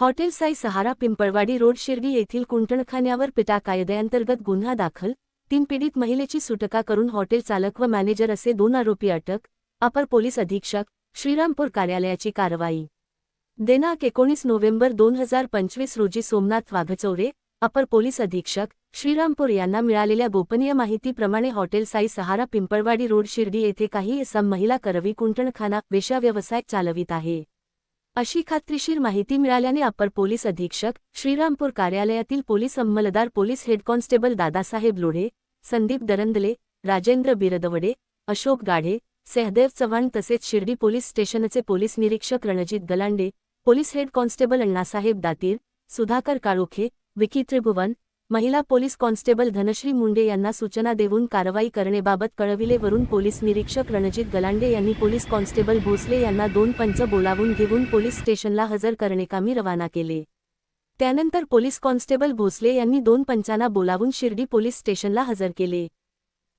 Hotel Sai Sahara Pimpalwadi road Shirdi येथील कुंटणखान्यावर पिटा कायद्याअंतर्गत गुन्हा दाखल तीन पीडित महिलेची सुटका करून हॉटेल चालक व मॅनेजर असे दोन आरोपी अटक अपर पोलीस अधीक्षक श्रीरामपूर कार्यालयाची कारवाई. दिनांक एकोणीस नोव्हेंबर दोन हजार पंचवीस रोजी सोमनाथ वाघचौरे अपर पोलीस अधीक्षक श्रीरामपूर यांना मिळालेल्या गोपनीय माहितीप्रमाणे हॉटेल साई सहारा पिंपळवाडी रोड शिर्डी येथे काही इसम महिला करवी कुंटणखाना वेशा व्यवसाय चालवित आहे. अशी खात्रीशीर माहिती मिळाल्याने अपर पोलीस अधीक्षक श्रीरामपूर कार्यालयातील police अंमलदार police head constable Dadasaheb Lodhe Sandeep Darandale Rajendra Birdawade Ashok Gadhe Sahdev Chavan तसेच शिर्डी पोलीस स्टेशनचे पोलीस निरीक्षक Ranjit Galande police head constable Annasaheb Datir Sudhakar Kalokhe Vicky Tribhuvan महिला पोलीस कॉन्स्टेबल धनश्री मुंडे यांना सूचना देऊन कारवाई करणेबाबत कळविलेवरून पोलीस निरीक्षक रणजित गलांडे यांनी पोलीस कॉन्स्टेबल भोसले यांना दोन पंच बोलावून घेऊन पोलीस स्टेशनला हजर करणे रवाना केले. त्यानंतर पोलीस कॉन्स्टेबल भोसले यांनी दोन पंचांना बोलावून शिर्डी पोलीस स्टेशनला हजर केले.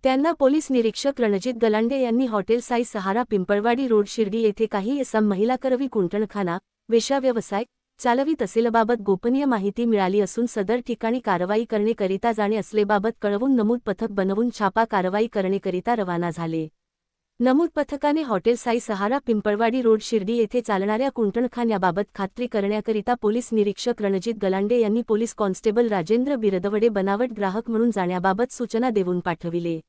त्यांना पोलीस निरीक्षक रणजित गलांडे यांनी हॉटेल साई सहारा पिंपळवाडी रोड शिर्डी येथे काही एसम महिला करवी कुंटणखाना वेश्या व्यवसाय चालवीत असेलबाबत गोपनीय माहिती मिळाली असून सदर ठिकाणी कारवाई करणेकरिता जाणे असलेबाबत कळवून नमूद पथक बनवून छापा कारवाई करणेकरिता रवाना झाले. नमूद पथकाने हॉटेल साई सहारा पिंपळवाडी रोड शिर्डी येथे चालणाऱ्या कुंटणखान्याबाबत खात्री करण्याकरिता पोलीस निरीक्षक रणजित गलांडे यांनी पोलीस कॉन्स्टेबल राजेंद्र बिरदवडे बनावट ग्राहक म्हणून जाण्याबाबत सूचना देऊन पाठविले.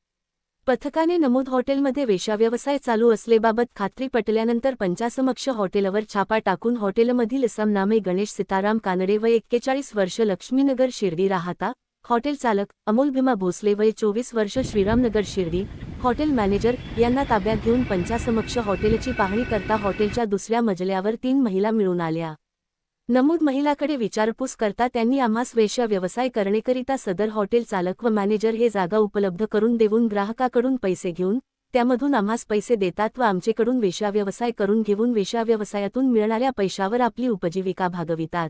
पथकाने नमूद हॉटेलमध्ये वेशाव्यवसाय चालू असलेबाबत खात्री पटल्यानंतर पंचासमक्ष हॉटेलवर छापा टाकून हॉटेलमधील समनामे गणेश सीताराम कानडे व एक्केचाळीस वर्ष लक्ष्मीनगर शिर्डी राहता हॉटेल चालक अमोल भीमा भोसले वय चोवीस वर्ष श्रीरामनगर शिर्डी हॉटेल मॅनेजर यांना ताब्यात घेऊन पंचासमक्ष हॉटेलची पाहणी करता हॉटेलच्या दुसऱ्या मजल्यावर तीन महिला मिळून आल्या. नमूद महिलाकडे विचारपूस करता त्यांनी आम्हास वेश्या व्यवसाय करणेकरिता सदर हॉटेल चालक व मॅनेजर हे जागा उपलब्ध करून देऊन ग्राहकाकडून पैसे घेऊन त्यामधून आम्हास पैसे देतात व आमचेकडून वेश्या व्यवसाय करून घेऊन वेश्या व्यवसायातून मिळणाऱ्या पैशावर आपली उपजीविका भागवितात.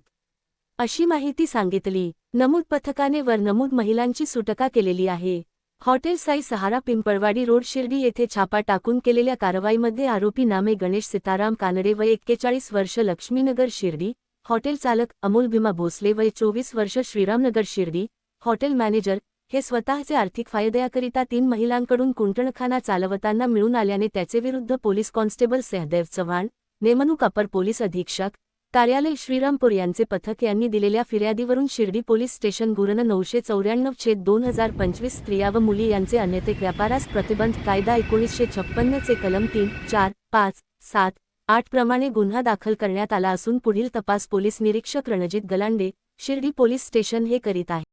अशी माहिती सांगितली. नमूद पथकाने वर नमूद महिलांची सुटका केलेली आहे. हॉटेल साई सहारा पिंपळवाडी रोड शिर्डी येथे छापा टाकून केलेल्या कारवाईमध्ये आरोपी नामे गणेश सीताराम कानडे व एक्केचाळीस वर्ष लक्ष्मीनगर शिर्डी हॉटेल चालक अमोल भीमा भोसले वय चोवीस वर्ष श्रीरामनगर शिर्डी हॉटेल मॅनेजर हे स्वतःचे आर्थिक फायद्याकरिता तीन महिलांकडून कुंटणखाना चालवताना मिळून आल्याने त्याचे विरुद्ध पोलीस कॉन्स्टेबल सहदेव चव्हाण नेमणूक अपर पोलीस अधीक्षक कार्यालय श्रीरामपूर यांचे पथक यांनी दिलेल्या फिर्यादीवरून शिर्डी पोलीस स्टेशन गुरन नऊशे चौऱ्याण्णव छेद दोन हजार पंचवीस स्त्रिया व मुली यांचे अनैतिक व्यापारास प्रतिबंध कायदा एकोणीसशे छप्पन्नचे कलम तीन चार पाच सात आठप्रमाणे गुन्हा दाखल करण्यात आला असून पुढील तपास पोलीस निरीक्षक रणजित गलांडे शिर्डी पोलीस स्टेशन हे करीत आहे